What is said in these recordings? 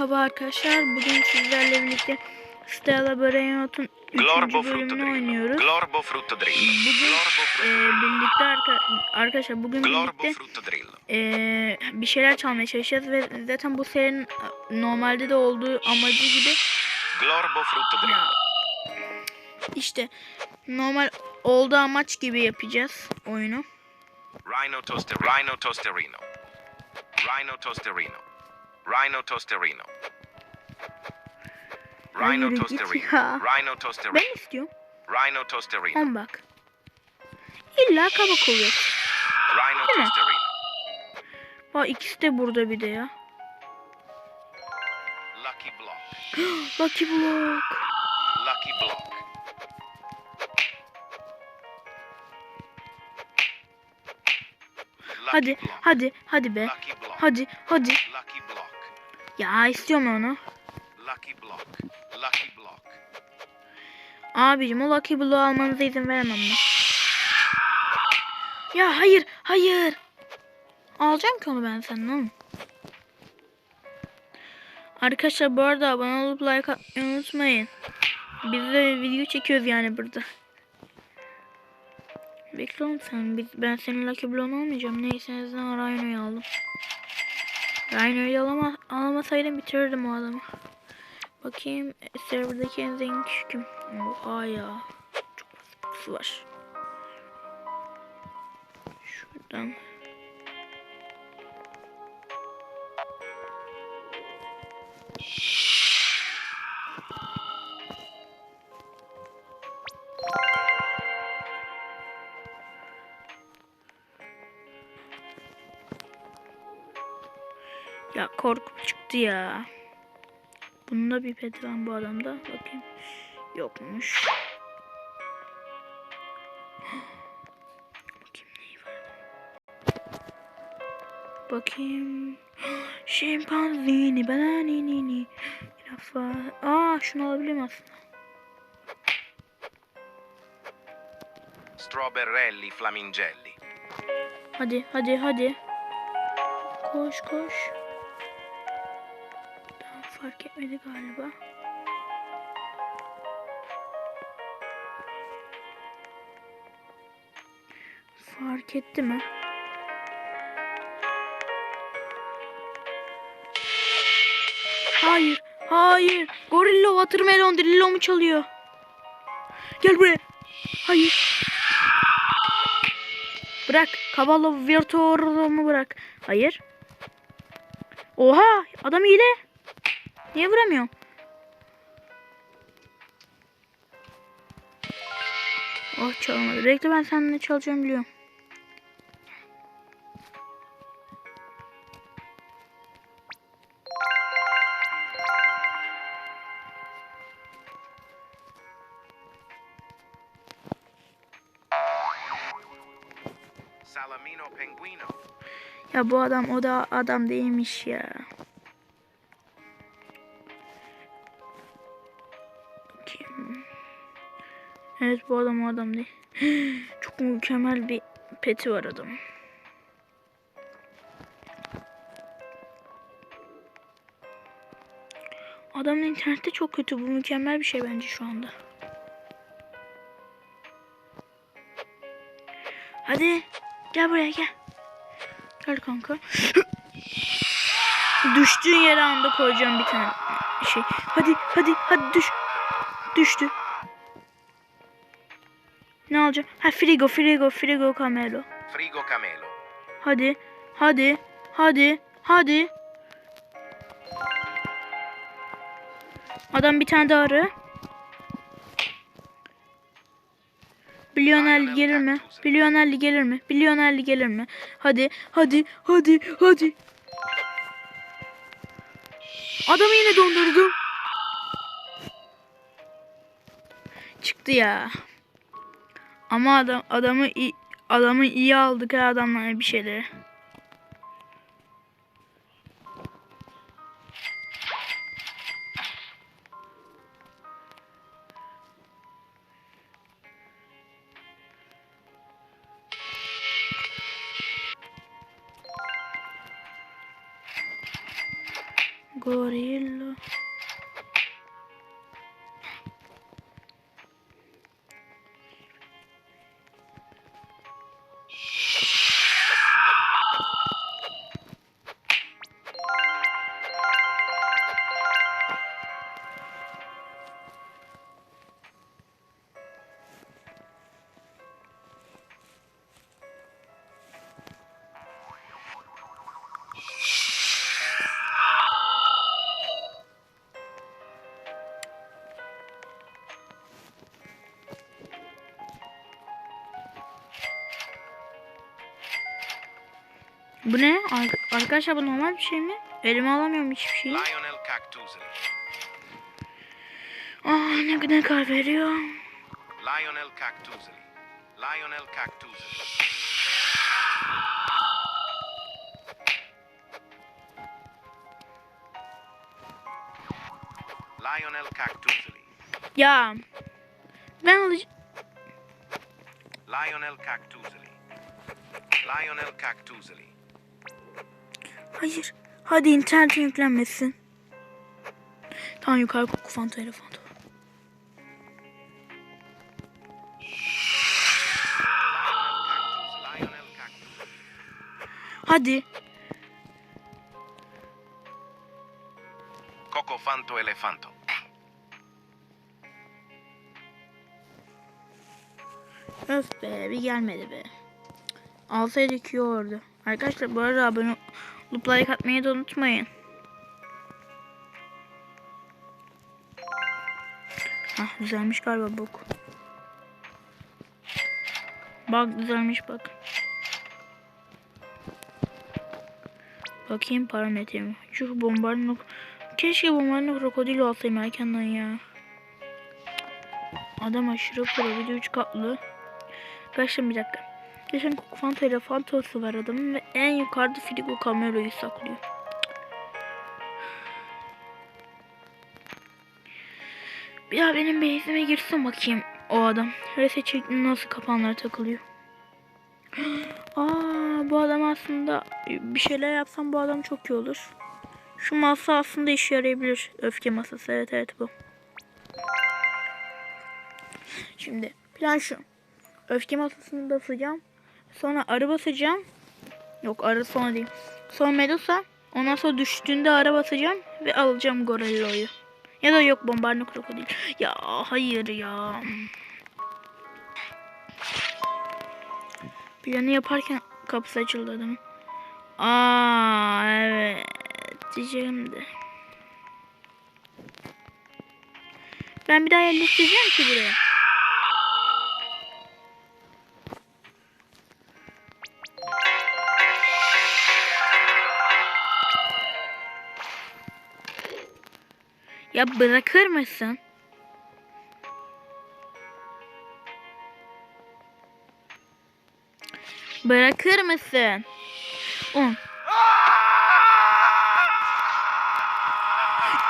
Merhaba arkadaşlar. Bugün sizlerle birlikte Stella Brainot'un 3. Glorbo frutto bölümünü oynuyoruz. Bugün e, birlikte arka, arkadaşlar bugün birlikte e, bir şeyler çalmaya çalışacağız ve zaten bu serinin normalde de olduğu amacı gibi ya, işte normal olduğu amaç gibi yapacağız oyunu. Rhino toster. Rhino tosterino. Rhino tosterino. Rhino tosterino. Rhino yürü git tosterino. ya. Rhino tosterino. Ben istiyorum. Rhino tosterino. 10 bak. İlla kabak oluyor. Rhino Değil mi? tosterino. Bak ikisi de burada bir de ya. Lucky block. Lucky Block. Lucky block. Lucky Hadi, block. hadi, hadi be. Hadi, hadi. Lucky block. Ya istiyorum onu. Lucky block. Lucky block. Abicim o Lucky Block'u almanıza izin veremem ben. Ya hayır, hayır. Alacağım ki onu ben senden oğlum. Arkadaşlar bu arada abone olup like atmayı unutmayın. Biz de video çekiyoruz yani burada. Bekle oğlum sen. Biz, ben senin Lucky Block'un olmayacağım. Neyse en azından Rhino'yu aldım. Rhino'yu alama, alamasaydım bitirirdim o adamı. Bakayım serverdaki en zengin kişi kim? Oha ya. Çok sıkıntısı var. Şuradan. Ya. Bunda bir pet var bu adamda. Bakayım. Yokmuş. Bakayım neyi var. Bakayım. Şempanzini, bananini. Rafa. Aa şunu alabilirim aslında. Strawberrelli flamingelli. Hadi hadi hadi. Koş koş. Fark etmedi galiba. Fark etti mi? Hayır, hayır. Gorilla Watermelon Drillo'mu çalıyor. Gel buraya. Hayır. Bırak. Cavallo Virtuo'mu bırak. Hayır. Oha! Adam hile. Niye vuramıyorum? Oh çalamadı. Bekle ben seninle çalacağım biliyorum. Ya bu adam o da adam değilmiş ya. Evet bu adam o adam değil. Çok mükemmel bir peti var adamın. Adamın internette çok kötü. Bu mükemmel bir şey bence şu anda. Hadi. Gel buraya gel. Gel kanka. Düştüğün yere anda koyacağım bir tane şey. Hadi hadi hadi düş. Düştü. Ne alacağım? Ha frigo frigo frigo camelo. Frigo camelo. Hadi hadi hadi hadi. Adam bir tane daha arı. Milyonerli gelir mi? Milyonerli gelir mi? Milyonerli gelir mi? Hadi, hadi, hadi, hadi. Adamı yine dondurdum. Çıktı ya. Ama adam adamı adamı iyi aldık ha adamlar bir şeyleri. Bu ne? Ar- Arkadaşlar bu normal bir şey mi? Elime alamıyorum hiçbir şeyi. Aa ne kadar veriyor? Lionel Cactusli. Lionel Cactusli. Lionel Cactusli. Ya ben alacağım. Lionel Cactusli. Lionel Cactusli. Hayır. Hadi internetin yüklenmesin. Tamam yukarı. Lionel Cactus. Hadi. Coco Fanto Elefanto. Öf be bir gelmedi be. Alsaydık iyi olurdu. Arkadaşlar bu arada abone olup like atmayı da unutmayın. Hah güzelmiş galiba bok. Bak güzelmiş bak. Bakayım parametremi. Şu bombardino... Keşke bombardino krokodil alsaydım erkenden ya. Adam aşırı pro. Bir de 3 katlı. Arkadaşlar bir dakika. Geçen Fanta ile Fantası var adamın ve en yukarıda Frigo kamerayı saklıyor. Bir daha benim base'ime girsin bakayım o adam. Reset çektiğinde nasıl kapanlara takılıyor. Aa bu adam aslında bir şeyler yapsam bu adam çok iyi olur. Şu masa aslında işe yarayabilir. Öfke masası evet evet bu. Şimdi plan şu. Öfke masasını basacağım. Sonra arı basacağım. Yok arı sonra değil. Sonra Medusa. Ondan sonra düştüğünde arı basacağım. Ve alacağım Gorilla'yı. Ya da yok bombardino krokodil. Ya hayır ya. Planı yaparken kapısı açıldı adamın. Aa evet. Diyeceğim de. Ben bir daha yerleştireceğim ki buraya. Ya bırakır mısın? Bırakır mısın? On.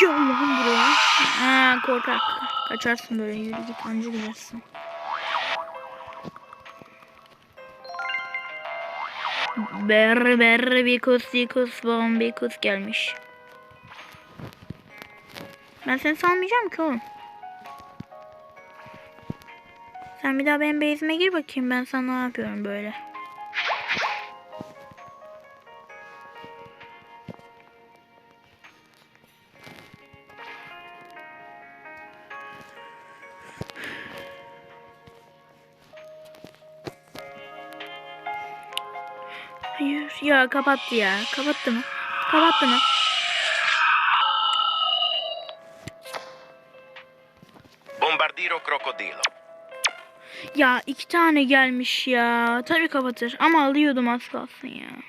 Gel lan buraya. Ha korkak. Kaçarsın böyle yürü git anca gidersin. Ber ber bikus dikus bombikus gelmiş. Ben seni salmayacağım ki oğlum. Sen bir daha benim base'ime gir bakayım ben sana ne yapıyorum böyle. Hayır ya kapattı ya. Kapattı mı? Kapattı mı? Crocodilo. Ya iki tane gelmiş ya. Tabii kapatır ama alıyordum az kalsın ya.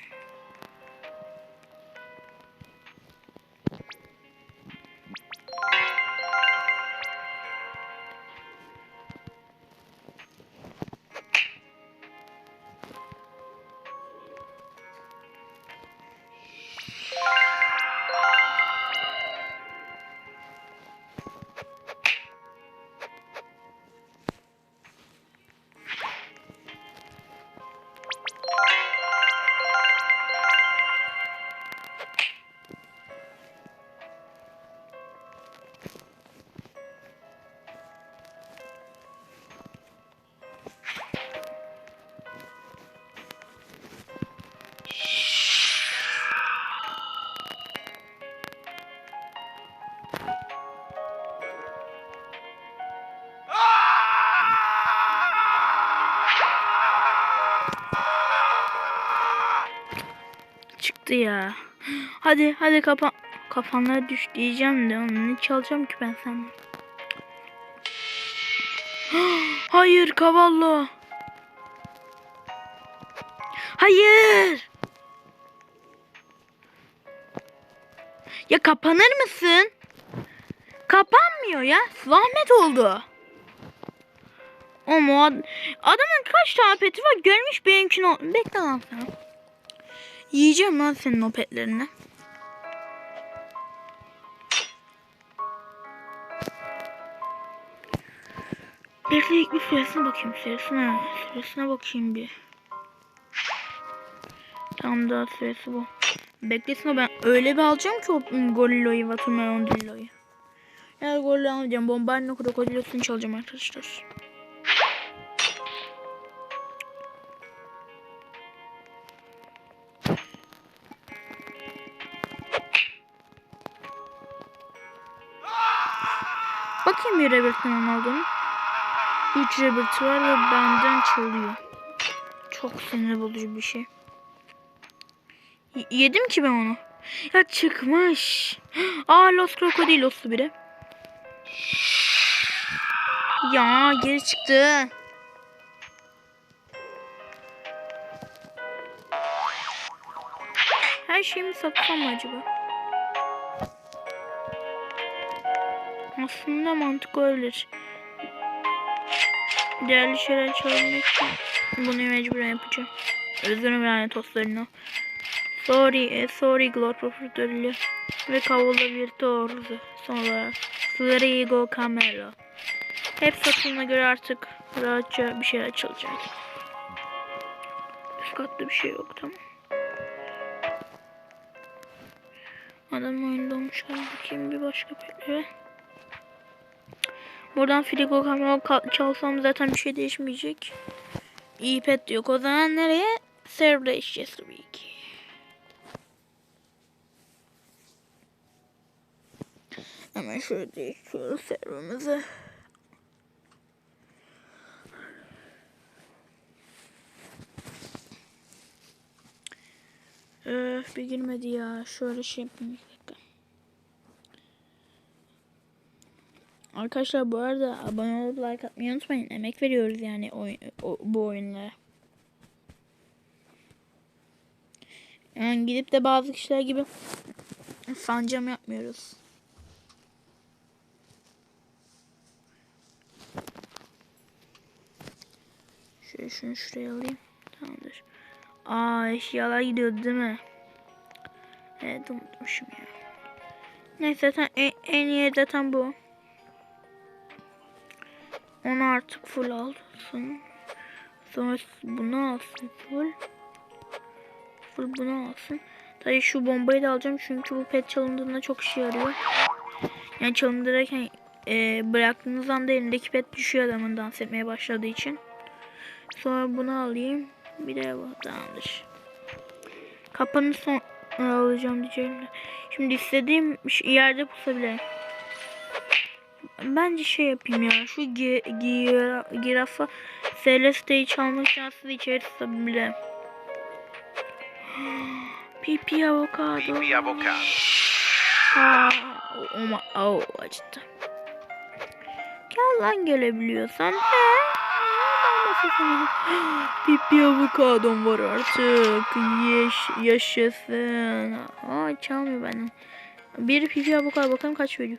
Çıktı ya. Hadi hadi kapan. Kafanlara düş diyeceğim de onu ne çalacağım ki ben senden. Hayır kavallo. Hayır. Ya kapanır mısın? Kapanmıyor ya. Zahmet oldu. Ama o ad- adamın kaç tane peti var görmüş benimkini. Bekle lan sen. Yiyeceğim lan senin o petlerini. Bekle bir süresine bakayım. Süresine, süresine bakayım bir. Tam da süresi bu. Beklesin o ben öyle bir alacağım ki o Golilo'yu, Watermelon Dillo'yu. Ya Golilo almayacağım. Bombardino Krokodilos'unu çalacağım arkadaşlar. Robert'ın aldığını. 3 Robert var ve benden çalıyor. Çok sinir bozucu bir şey. Y- yedim ki ben onu. Ya çıkmış. Aa Los Crocodilos'tu biri. Ya geri çıktı. Her şeyimi satsam mı acaba? Aslında mantık olabilir. Değerli şeyler çalabilmek için bunu mecburen yapacağım. Üzgünüm yani tostlarını. Sorry, eh, sorry Glor Profiteroli ve Cavolo Virtuoso son olarak. Florigo Camelo. Hep satılına göre artık rahatça bir şey açılacak. Üst katta bir şey yok tamam. Adam oyunda olmuş. Hadi bakayım bir başka peklere. Buradan Frigo Camelo ka- çalsam zaten bir şey değişmeyecek. İyi pet yok. O zaman nereye? Server'da içeceğiz tabii ki. Hemen şöyle değişiyoruz serverımızı. Öf bir girmedi ya. Şöyle şey yapayım. bir dakika. Arkadaşlar bu arada abone olup like atmayı unutmayın. Emek veriyoruz yani oyun, o- bu oyunlara. Yani gidip de bazı kişiler gibi fancam yapmıyoruz. Şöyle şunu şuraya alayım. Tamamdır. Aa eşyalar gidiyordu değil mi? Evet unutmuşum ya. Neyse zaten en, en iyi zaten bu. Onu artık full alsın. Sonra bunu alsın full. Full bunu alsın. Tabii şu bombayı da alacağım çünkü bu pet çalındığında çok işe yarıyor. Yani çalındırırken e, bıraktığınız anda elindeki pet düşüyor adamın dans etmeye başladığı için. Sonra bunu alayım. Bir de bu tamamdır. Kapanı son alacağım diyeceğim. Şimdi istediğim ş- yerde pusabilirim. Bence şey yapayım ya. Şu gi gi girafa Celeste'yi çalmak aslında içeri tutabilirim. Pipi avokado. Pipi avocado. Aa, o, o, o acıttı. Gel lan gelebiliyorsan. He. Pipi avokadom var artık. Yeş, yaşasın. Aa çalmıyor benden. Bir pipi avokado bakalım kaç veriyor.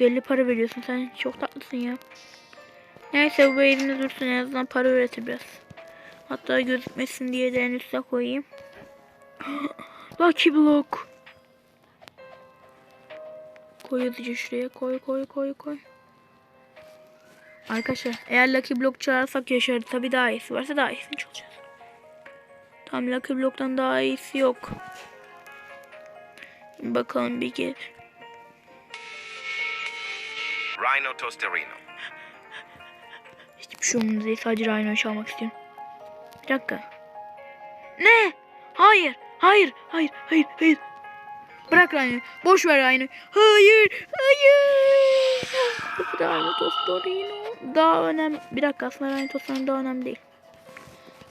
150 para veriyorsun sen. Çok tatlısın ya. Neyse bu elimde dursun en azından para üretir biraz. Hatta gözükmesin diye de en üstüne koyayım. Lucky Block. Koy şuraya. Koy koy koy koy. Arkadaşlar eğer Lucky Block çağırsak yaşarız. Tabi daha iyisi varsa daha iyisini çalacağız. Tam Lucky Block'tan daha iyisi yok. Bakalım bir kez. Hiçbir şey umurumda değil. Sadece Rhino'yu çalmak istiyorum. Bir dakika. Ne? Hayır. Hayır. Hayır. Hayır. Hayır. Bırak Rhino'yu. Boş ver Rhino'yu. Hayır. Hayır. Rhino Tostorino. Daha önemli. Bir dakika aslında Rhino Tostorino daha önemli değil.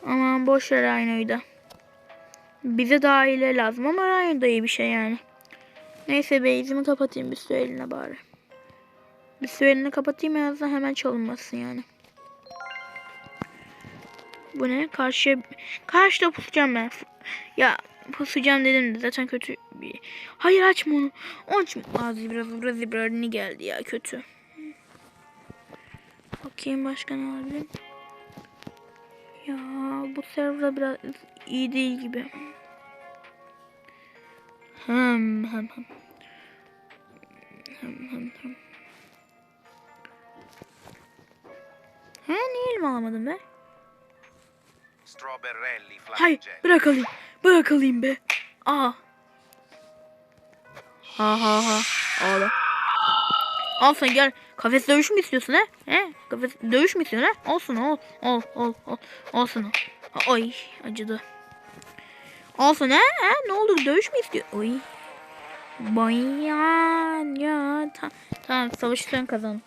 Aman boş ver Rhino'yu da. Bize daha iyileri lazım ama Ryan da iyi bir şey yani. Neyse base'imi kapatayım bir süre eline bari. Bir süre elini kapatayım en azından hemen çalınmasın yani. Bu ne? Karşıya... Karşıda pusacağım ben. Ya pusacağım dedim de zaten kötü bir... Hayır açma onu. Açma. Aa zibra zibra zibra ne geldi ya kötü. Bakayım başka ne olabilir? Ya bu server biraz iyi değil gibi. Hem hem hem. Hem hem hem. Ha niye elma alamadım be? Strawberrelli Hayır flammagent. bırak alayım. Bırak alayım be. Aa. Ha ha ha. Ağla. Al sen gel. Kafes dövüş mü istiyorsun he? He? Kafes dövüş mü istiyorsun he? Olsun ol. Ol ol ol. Olsun ol. Ay acıdı. Olsun he? he? Ne oldu dövüş mü istiyor? Oy. Bayan ya. Ta tamam savaşı sen kazan.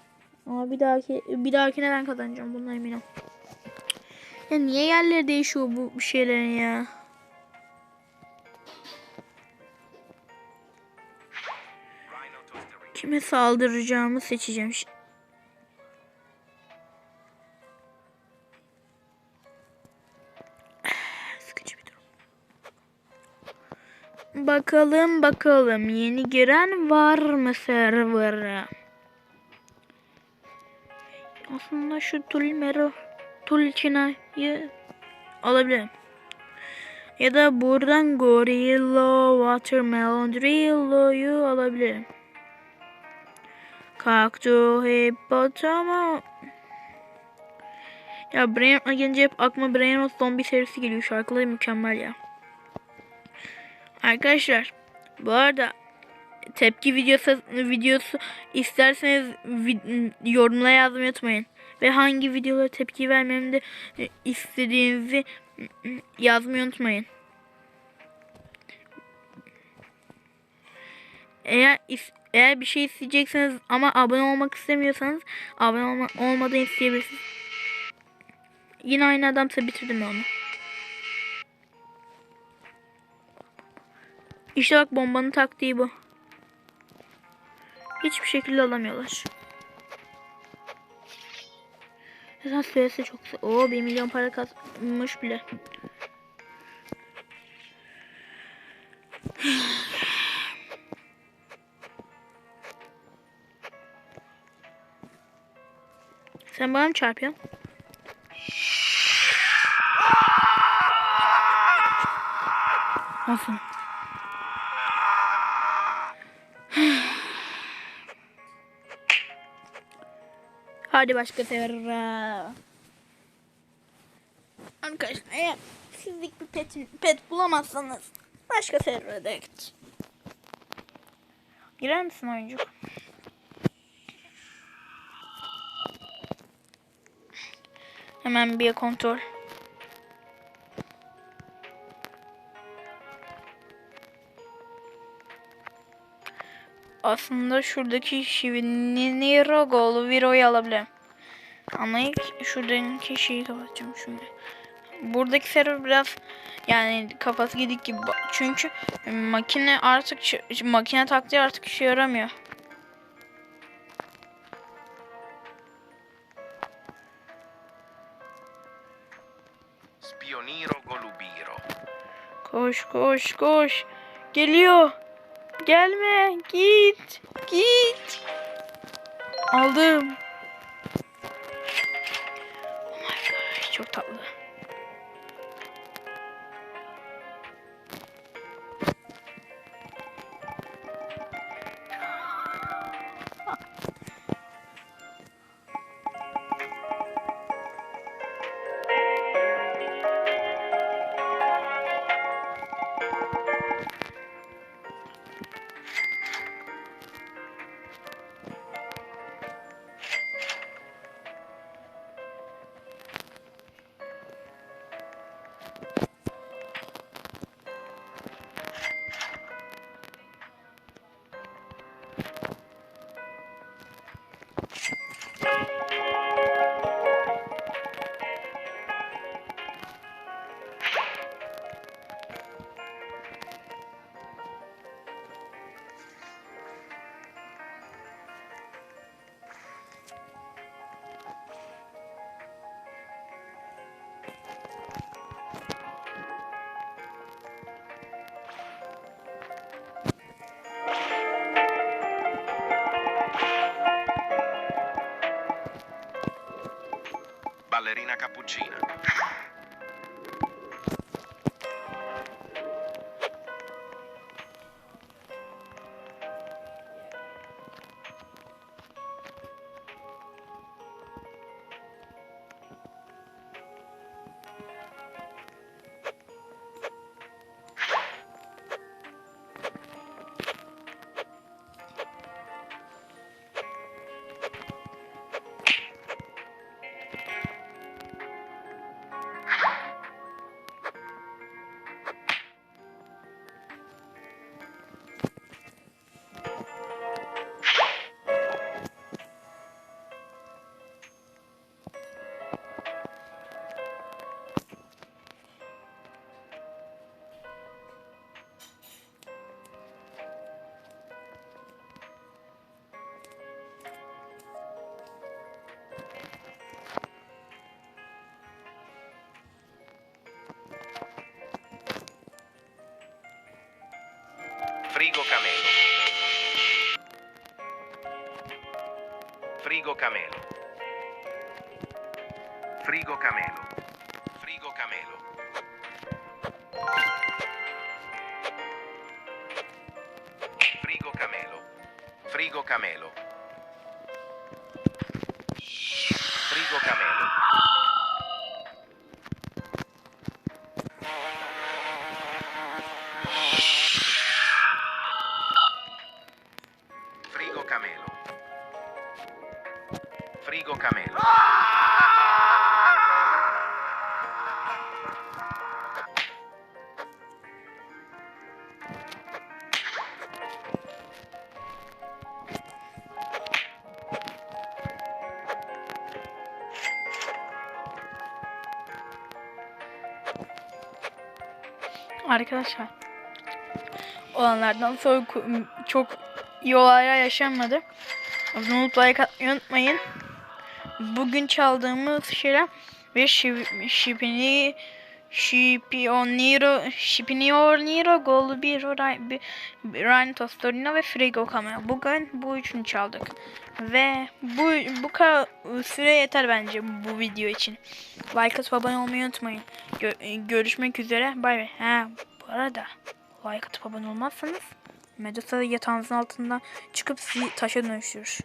Ama bir dahaki bir dahakine ben kazanacağım bundan eminim. Ya niye yerleri değişiyor bu şeylerin ya? Kime saldıracağımı seçeceğim. şi- Sıkıcı bir durum. Bakalım bakalım yeni giren var mı server'a? Aslında şu Tulmero Tulçina'yı alabilirim. Ya da buradan Gorillo Watermelon Drillo'yu alabilirim. Kaktu Hippotamo. Ya Brain gelince hep aklıma Brain Zombi serisi geliyor. Şarkıları mükemmel ya. Arkadaşlar bu arada tepki videosu videosu isterseniz vid- yorumlara yazmayı unutmayın. Ve hangi videolara tepki vermemi de e, istediğinizi yazmayı unutmayın. Eğer eğer bir şey isteyecekseniz ama abone olmak istemiyorsanız abone olma, olmadan isteyebilirsiniz. Yine aynı adamsa bitirdim onu. İşte bak bombanın taktiği bu. Hiçbir şekilde alamıyorlar. Zaten süresi çok kısa. Oo 1 milyon para kazanmış bile. Sen bana mı çarpıyorsun? Olsun. Hadi başka sefer. Arkadaşlar eğer sizlik bir pet, pet bulamazsanız başka servere de git. Girer misin oyuncuk? Hemen bir kontrol. Aslında şuradaki Shiviniro Golu Viro'yu alabilirim. Ama ilk şuradaki şeyi kapatacağım şimdi. Buradaki server biraz yani kafası gidik gibi. Çünkü makine artık makine taktiği artık işe yaramıyor. Spioniro Golubiro. Koş koş koş. Geliyor. Gelme. Git. Git. Aldım. Oh my gosh. Çok tatlı. Frigo camelo. Frigo camelo. Frigo camelo. Frigo camelo. Frigo camelo. Frigo camelo. Arkadaşlar olanlardan sonra çok iyi olaylar yaşanmadı. Abone like atmayı unutmayın. Bugün çaldığımız şeyler ve şi- şipini Şipioniro, Şipioniro, Golubiro, Ryan Tostorino ve Frigo Cameo. Bugün bu üçünü çaldık. Ve bu bu kadar süre yeter bence bu video için. Like atıp abone olmayı unutmayın. Gö- görüşmek üzere. Bay bay. Ha, bu arada like atıp abone olmazsanız Medusa yatağınızın altından çıkıp sizi taşa dönüştürür.